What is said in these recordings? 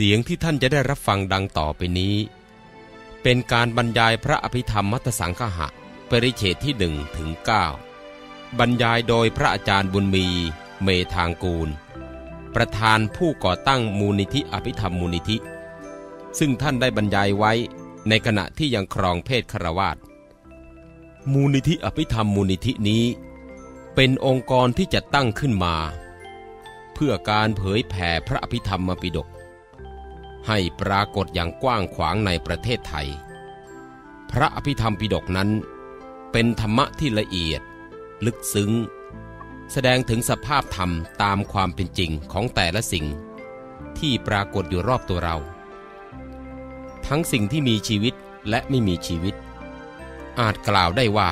เสียงที่ท่านจะได้รับฟังดังต่อไปนี้ เป็นการบรรยายพระอภิธรรมมัตสังคหะ ปริเฉดที่หนึ่งถึงเก้าบรรยายโดยพระอาจารย์บุญมี เมธางกูล ประธานผู้ก่อตั้งมูลนิธิอภิธรรมมูลนิธิ ซึ่งท่านได้บรรยายไว้ในขณะที่ยังครองเพศคารวาสมูลนิธิอภิธรรมมูลนิธินี้ เป็นองค์กรที่จะตั้งขึ้นมา เพื่อการเผยแผ่พระอภิธรรมปิฎก ให้ปรากฏอย่างกว้างขวางในประเทศไทย พระอภิธรรมปิฎกนั้น เป็นธรรมะที่ละเอียด ลึกซึ้ง แสดงถึงสภาพธรรมตามความเป็นจริงของแต่ละสิ่ง ที่ปรากฏอยู่รอบตัวเรา ทั้งสิ่งที่มีชีวิตและไม่มีชีวิต อาจกล่าวได้ว่า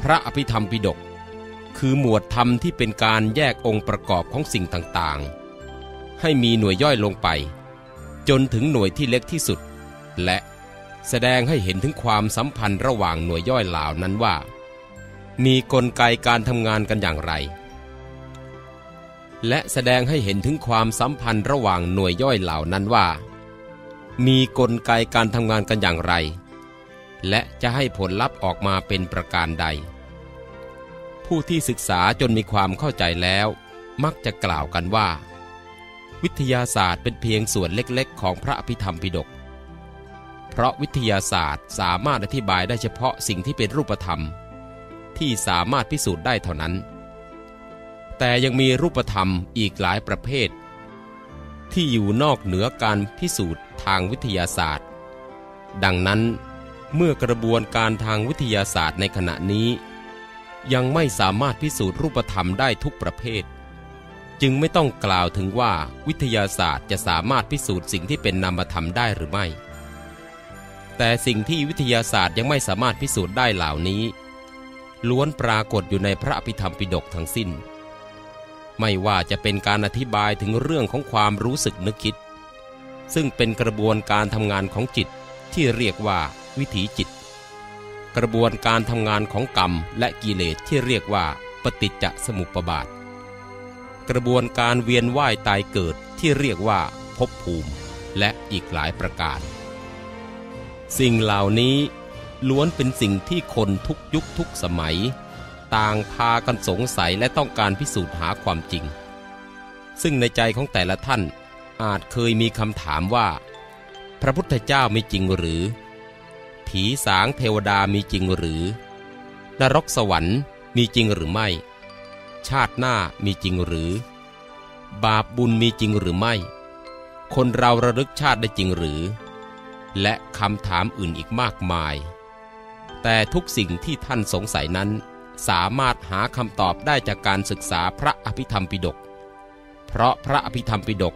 พระอภิธรรมปิฎกคือหมวดธรรมที่เป็นการแยกองค์ประกอบของสิ่งต่างๆ ให้มีหน่วยย่อยลงไป จนถึงหน่วยที่เล็กที่สุด และแสดงให้เห็นถึงความสัมพันธ์ระหว่างหน่วยย่อยเหล่านั้นว่า มีกลไกการทำงานกันอย่างไร และแสดงให้เห็นถึงความสัมพันธ์ระหว่างหน่วยย่อยเหล่านั้นว่า มีกลไกการทำงานกันอย่างไร และจะให้ผลลัพธ์ออกมาเป็นประการใด ผู้ที่ศึกษาจนมีความเข้าใจแล้ว มักจะกล่าวกันว่า วิทยาศาสตร์เป็นเพียงส่วนเล็กๆ ของพระอภิธรรมปิฎกเพราะวิทยาศาสตร์สามารถอธิบายได้เฉพาะสิ่งที่เป็นรูปธรรม ที่สามารถพิสูจน์ได้เท่านั้น แต่ยังมีรูปธรรมอีกหลายประเภท ที่อยู่นอกเหนือการพิสูจน์ทางวิทยาศาสตร์ ดังนั้นเมื่อกระบวนการทางวิทยาศาสตร์ในขณะนี้ ยังไม่สามารถพิสูจน์รูปธรรมได้ทุกประเภท จึงไม่ต้องกล่าวถึงว่าวิทยาศาสตร์จะสามารถพิสูจน์สิ่งที่เป็นนามธรรมได้หรือไม่ แต่สิ่งที่วิทยาศาสตร์ยังไม่สามารถพิสูจน์ได้เหล่านี้ ล้วนปรากฏอยู่ในพระอภิธรรมปิฎกทั้งสิ้น ไม่ว่าจะเป็นการอธิบายถึงเรื่องของความรู้สึกนึกคิด ซึ่งเป็นกระบวนการทำงานของจิตที่เรียกว่าวิถีจิต กระบวนการทำงานของกรรมและกิเลสที่เรียกว่าปฏิจจสมุปบาท กระบวนการเวียนว่ายตายเกิดที่เรียกว่าภพภูมิ และอีกหลายประการ สิ่งเหล่านี้ล้วนเป็นสิ่งที่คนทุกยุคทุกสมัย ต่างพากันสงสัยและต้องการพิสูจน์หาความจริง ซึ่งในใจของแต่ละท่านอาจเคยมีคำถามว่า พระพุทธเจ้ามีจริงหรือ ผีสางเทวดามีจริงหรือ นรกสวรรค์มีจริงหรือไม่ ชาติหน้ามีจริงหรือ บาปบุญมีจริงหรือไม่ คนเราระลึกชาติได้จริงหรือ และคำถามอื่นอีกมากมาย แต่ทุกสิ่งที่ท่านสงสัยนั้นสามารถหาคำตอบได้จากการศึกษาพระอภิธรรมปิฎก เพราะพระอภิธรรมปิฎก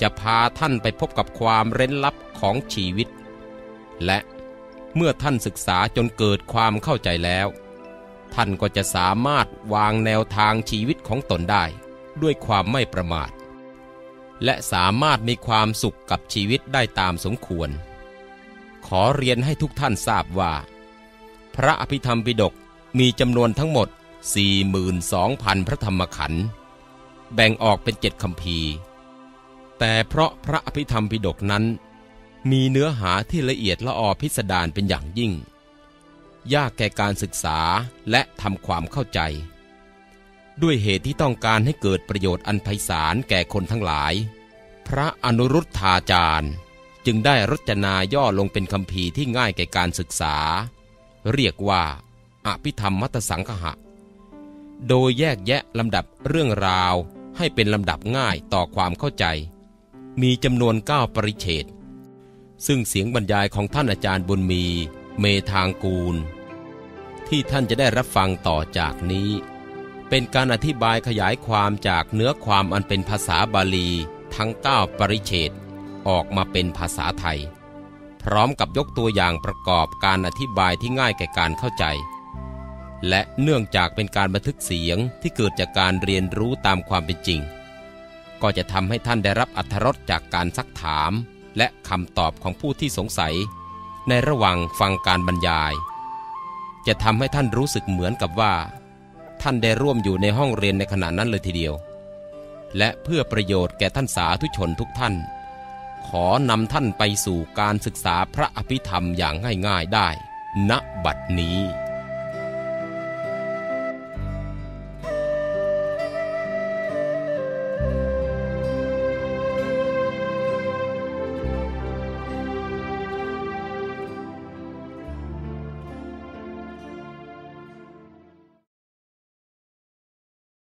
จะพาท่านไปพบกับความเร้นลับของชีวิต และเมื่อท่านศึกษาจนเกิดความเข้าใจแล้ว ท่านก็จะสามารถวางแนวทางชีวิตของตนได้ ด้วยความไม่ประมาท และสามารถมีความสุขกับชีวิตได้ตามสมควร ขอเรียนให้ทุกท่านทราบว่า พระอภิธรรมปิฎกมีจำนวนทั้งหมด 42,000 พระธรรมขันธ์แบ่งออกเป็นเจ็ดคำพีร์แต่เพราะพระอภิธรรมปิฎกนั้น มีเนื้อหาที่ละเอียดละออพิสดารเป็นอย่างยิ่ง ยากแก่การศึกษาและทำความเข้าใจ ด้วยเหตุที่ต้องการให้เกิดประโยชน์อันไพศาลแก่คนทั้งหลาย พระอนุรุทธาจารย์จึงได้รจนาย่อลงเป็นคำพีที่ง่ายแก่การศึกษา เรียกว่า อภิธรรมมัตสังคหะ โดยแยกแยะลำดับเรื่องราวให้เป็นลำดับง่ายต่อความเข้าใจ มีจำนวนเก้าปริเฉดซึ่งเสียงบรรยายของท่านอาจารย์บุญมี เมทางกูล ที่ท่านจะได้รับฟังต่อจากนี้ เป็นการอธิบายขยายความจากเนื้อความอันเป็นภาษาบาลีทั้ง 9 ปริเฉดออกมาเป็นภาษาไทย พร้อมกับยกตัวอย่างประกอบการอธิบายที่ง่ายแก่การเข้าใจ และเนื่องจากเป็นการบันทึกเสียงที่เกิดจากการเรียนรู้ตามความเป็นจริง ก็จะทำให้ท่านได้รับอัธรสจากการซักถาม และคำตอบของผู้ที่สงสัย ในระหว่างฟังการบรรยาย จะทำให้ท่านรู้สึกเหมือนกับว่า ท่านได้ร่วมอยู่ในห้องเรียนในขณะนั้นเลยทีเดียว และเพื่อประโยชน์แก่ท่านสาธุชนทุกท่าน ขอนำท่านไปสู่การศึกษาพระอภิธรรมอย่างง่ายๆได้ ณบัดนี้